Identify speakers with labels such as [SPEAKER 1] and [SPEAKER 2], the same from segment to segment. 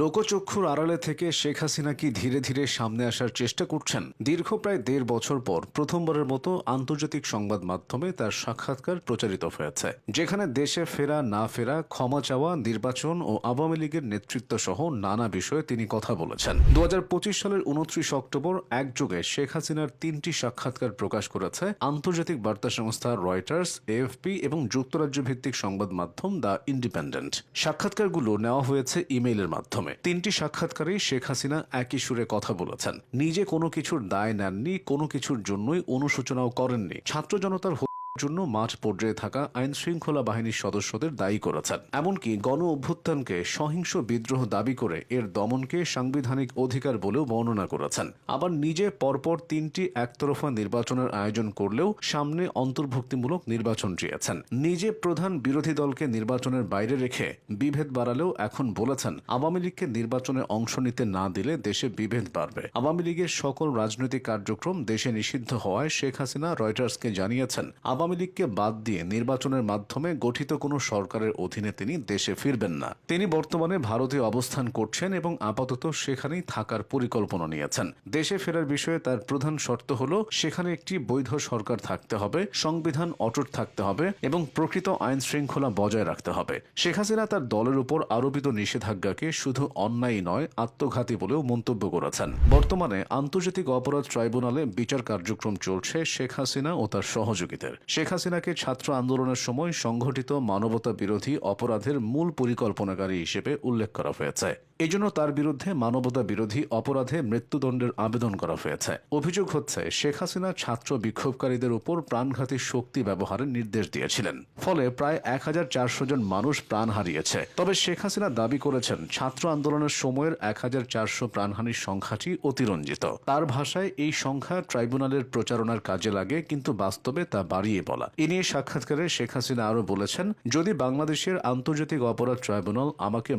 [SPEAKER 1] লোকচক্ষুর আড়ালে থেকে শেখ হাসিনা কি ধীরে ধীরে সামনে আসার চেষ্টা করছেন? দীর্ঘ প্রায় দেড় বছর পর প্রথমবারের মতো আন্তর্জাতিক সংবাদ মাধ্যমে তার সাক্ষাৎকার প্রচারিত হয়েছে, যেখানে দেশে ফেরা না ফেরা, ক্ষমা চাওয়া, নির্বাচন ও আওয়ামী লীগের নেতৃত্ব সহ নানা বিষয়ে তিনি কথা বলেছেন। দু হাজার পঁচিশ সালের উনত্রিশ অক্টোবর একযোগে শেখ হাসিনার তিনটি সাক্ষাৎকার প্রকাশ করেছে আন্তর্জাতিক বার্তা সংস্থা রয়টার্স, এএফপি এবং যুক্তরাজ্য ভিত্তিক সংবাদ মাধ্যম দ্য ইন্ডিপেন্ডেন্ট। সাক্ষাৎকারগুলো নেওয়া হয়েছে ইমেইলের মাধ্যমে। তিনটি সাক্ষাৎকারেই শেখ হাসিনা একই সুরে কথা বলেছেন। নিজে কোনো কিছুর দায় নেননি, কোনো কিছুর জন্যই অনুশোচনাও করেননি। ছাত্র জনতার জন্য মাঠ পর্যায়ে থাকা আইন শৃঙ্খলা বাহিনীর সদস্যদের দায়ী করেছেন। এমনকি গণ অভ্যুত্থানকে সহিংস বিদ্রোহ দাবি করে এর দমনকে সাংবিধানিক অধিকার বলেও বর্ণনা করেছেন। আবার নিজে পরপর তিনটি একতরফা নির্বাচনের আয়োজন করলেও সামনে অন্তর্ভুক্তিমূলক নির্বাচন চেয়েছেন। নিজে প্রধান বিরোধী দলকে নির্বাচনের বাইরে রেখে বিভেদ বাড়ালেও এখন বলেছেন, আওয়ামী লীগকে নির্বাচনে অংশ নিতে না দিলে দেশে বিভেদ বাড়বে। আওয়ামী লীগের সকল রাজনৈতিক কার্যক্রম দেশে নিষিদ্ধ হওয়ায় শেখ হাসিনা রয়টার্সকে জানিয়েছেন আওয়ামী লীগকে বাদ দিয়ে নির্বাচনের মাধ্যমে গঠিত কোনো সরকারের অধীনে তিনি দেশে ফিরবেন না। তিনি বর্তমানে ভারতে অবস্থান করছেন এবং আপাতত সেখানেই থাকার পরিকল্পনা নিয়েছেন। দেশে ফেরার বিষয়ে তার প্রধান শর্ত হল, সেখানে একটি বৈধ সরকার থাকতে হবে, সংবিধান অটুট থাকতে হবে এবং প্রকৃত আইন শৃঙ্খলা বজায় রাখতে হবে। শেখ হাসিনা তার দলের উপর আরোপিত নিষেধাজ্ঞাকে শুধু অন্যায় নয়, আত্মঘাতী বলেও মন্তব্য করেছেন। বর্তমানে আন্তর্জাতিক অপরাধ ট্রাইব্যুনালে বিচার কার্যক্রম চলছে শেখ হাসিনা ও তার সহযোগীদের। শেখ হাসিনাকে ছাত্র আন্দোলনের সময় সংঘটিত মানবতা বিরোধী অপরাধের মূল পরিকল্পনাকারী হিসেবে উল্লেখ করা হয়েছে। এজন্য তার বিরুদ্ধে মানবতা বিরোধী অপরাধে মৃত্যুদণ্ডের আবেদন করা হয়েছে। অভিযোগ হচ্ছে, শেখ হাসিনা ছাত্র বিক্ষোভকারীদের উপর প্রাণঘাতী শক্তি ব্যবহারের নির্দেশ দিয়েছিলেন। ফলে প্রায় এক হাজার চারশো জন মানুষ প্রাণ হারিয়েছে। তবে শেখ হাসিনা দাবি করেছেন, ছাত্র আন্দোলনের সময়ের এক হাজার চারশো প্রাণহানির সংখ্যাটি অতিরঞ্জিত। তার ভাষায়, এই সংখ্যা ট্রাইব্যুনালের প্রচারণার কাজে লাগে, কিন্তু বাস্তবে তা বাড়িয়ে বলা। এ নিয়ে সাক্ষাৎকারে শেখ হাসিনা আরও বলেছেন যদি বাংলাদেশের আন্তর্জাতিক অপরাধ ট্রাইব্যুনাল আমাকে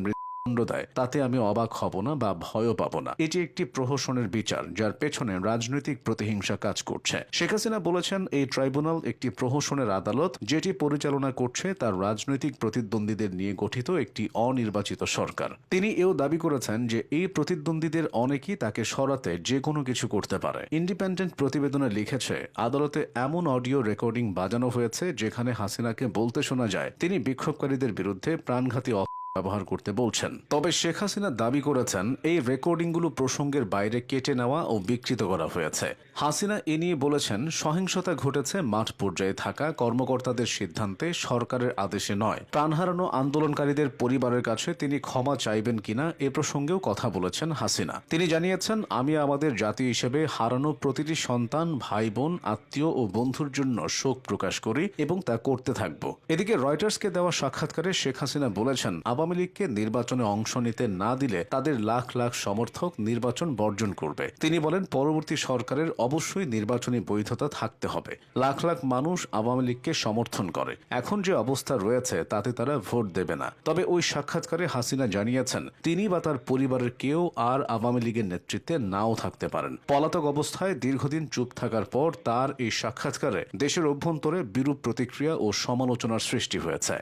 [SPEAKER 1] দণ্ড দেয় তাতে আমি অবাক হব না বা ভয়ও পাবো না। এটি একটি প্রহসনের বিচার, যার পেছনে রাজনৈতিক প্রতিহিংসা কাজ করছে। শেখ হাসিনা বলেছেন, এই ট্রাইব্যুনাল একটি প্রহসনের আদালত, যেটি পরিচালনা করছে তার রাজনৈতিক প্রতিদ্বন্দ্বীদের নিয়ে গঠিত একটি অনির্বাচিত সরকার। তিনি এও দাবি করেছেন যে, এই প্রতিদ্বন্দ্বীদের অনেকেই তাকে সরাতে যে কোনো কিছু করতে পারে। ইন্ডিপেন্ডেন্ট প্রতিবেদনে লিখেছে, আদালতে এমন অডিও রেকর্ডিং বাজানো হয়েছে, যেখানে হাসিনাকে বলতে শোনা যায়, তিনি বিক্ষোভকারীদের বিরুদ্ধে প্রাণঘাতী ব্যবহার করতে বলছেন। তবে শেখ হাসিনা দাবি করেছেন, এই রেকর্ডিংগুলো প্রসঙ্গের বাইরে কেটে নেওয়া ও বিকৃত করা হয়েছে। হাসিনা এ নিয়ে বলেছেন, সহিংসতা ঘটেছে মাঠ পর্যায়ে থাকা কর্মকর্তাদের সিদ্ধান্তে সরকারের আদেশে নয়। প্রাণ হারানো আন্দোলনকারীদের পরিবারের কাছে তিনি ক্ষমা চাইবেন কিনা এ প্রসঙ্গেও কথা বলেছেন হাসিনা। তিনি জানিয়েছেন, আমি আমাদের জাতি হিসেবে হারানো প্রতিটি সন্তান ভাই বোন আত্মীয় ও বন্ধুর জন্য শোক প্রকাশ করি এবং তা করতে থাকব। এদিকে রয়টার্সকে দেওয়া সাক্ষাৎকারে শেখ হাসিনা বলেছেন আওয়ামী লীগকে নির্বাচনে অংশ নিতে না দিলে তাদের লাখ লাখ সমর্থক নির্বাচন বর্জন করবে। তিনি বলেন, পরবর্তী সরকারের অবশ্যই নির্বাচনী বৈধতা থাকতে হবে। লাখ লাখ মানুষ আওয়ামী লীগকে সমর্থন করে। এখন যে অবস্থা রয়েছে, তাতে তারা ভোট দেবে না। তবে ওই সাক্ষাৎকারে হাসিনা জানিয়েছেন, তিনি বা তার পরিবারের কেউ আর আওয়ামী লীগের নেতৃত্বে নাও থাকতে পারেন। পলাতক অবস্থায় দীর্ঘদিন চুপ থাকার পর তার এই সাক্ষাৎকারে দেশের অভ্যন্তরে বিরূপ প্রতিক্রিয়া ও সমালোচনার সৃষ্টি হয়েছে।